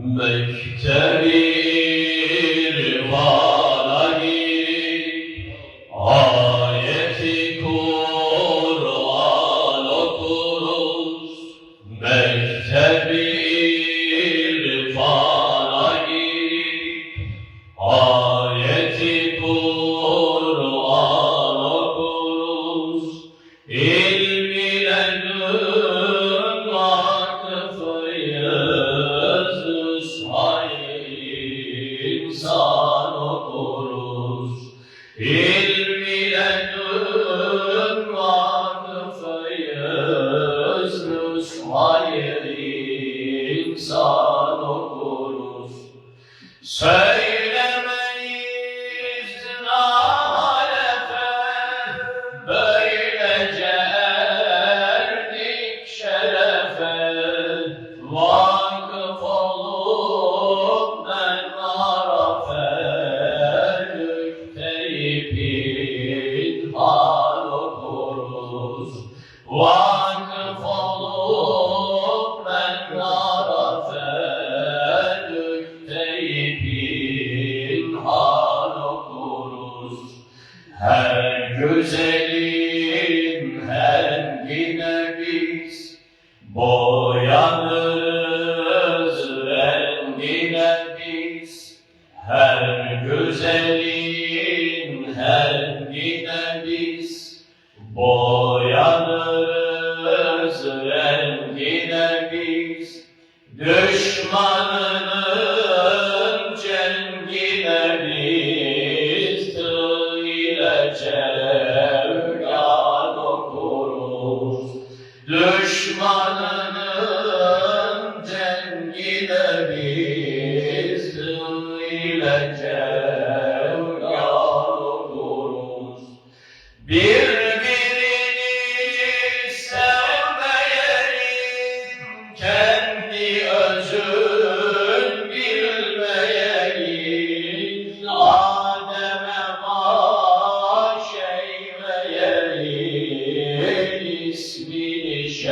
Mekteri valagi ayeti Kur'an okuruz Mekteri valagi ayeti Hallelujah. Her güzelin hengine biz boyanırız rengine biz Her güzelin hengine biz. Boyanırız pençeler rüya dokuruz. Düşmanın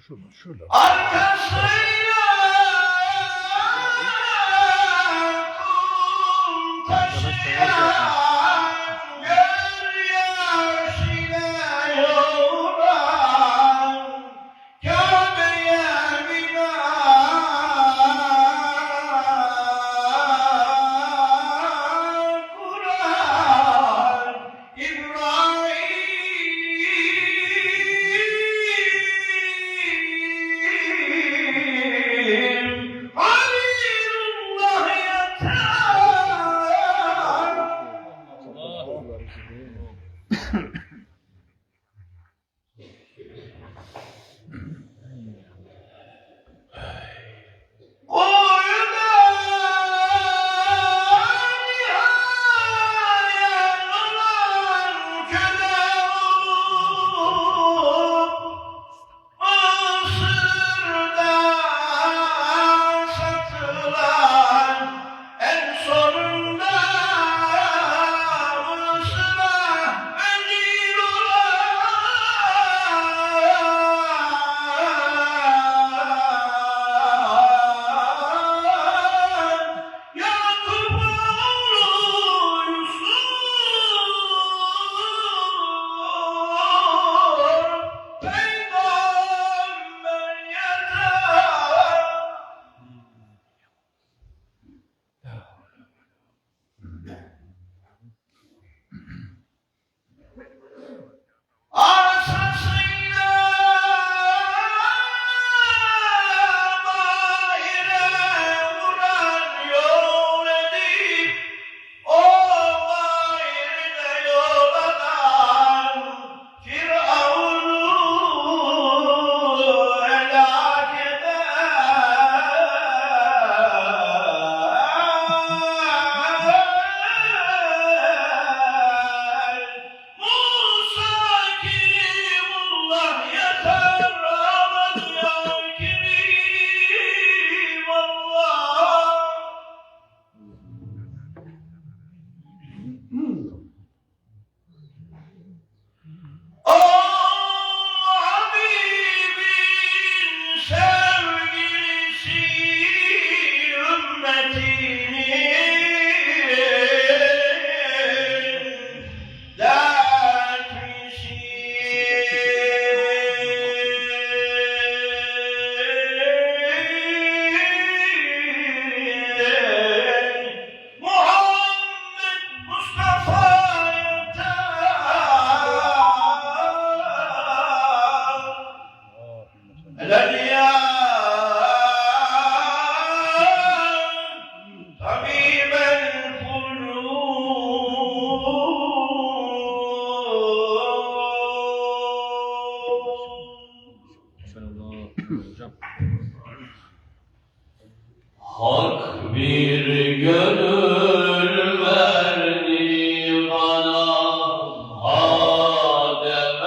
Şu, şurada. Arkasıyla. うん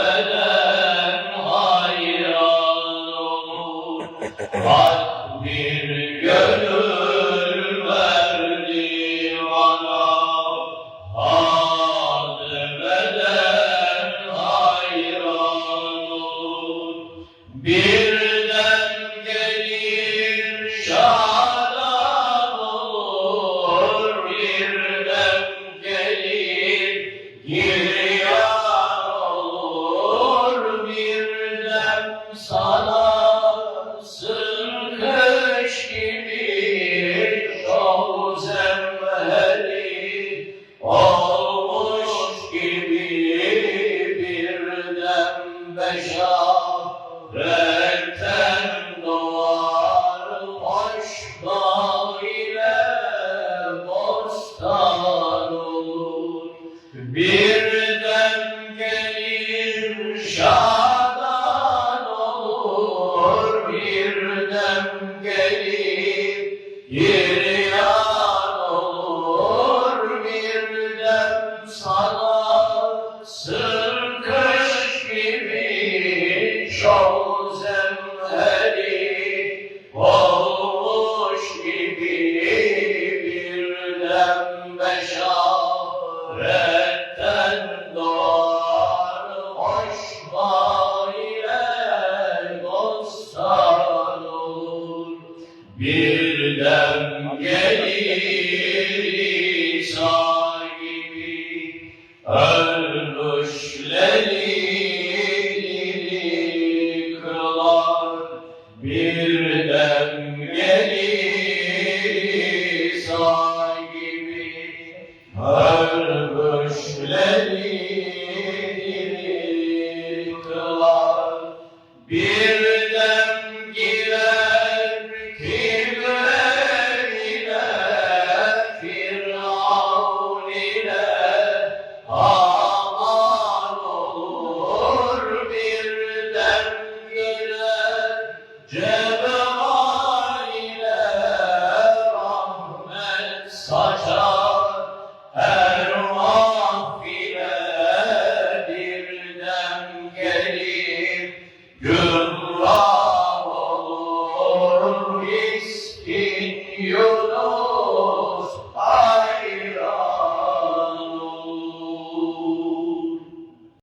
أبدا Be bir dem gelir İsa gibi ölmüşleri kılar bir dem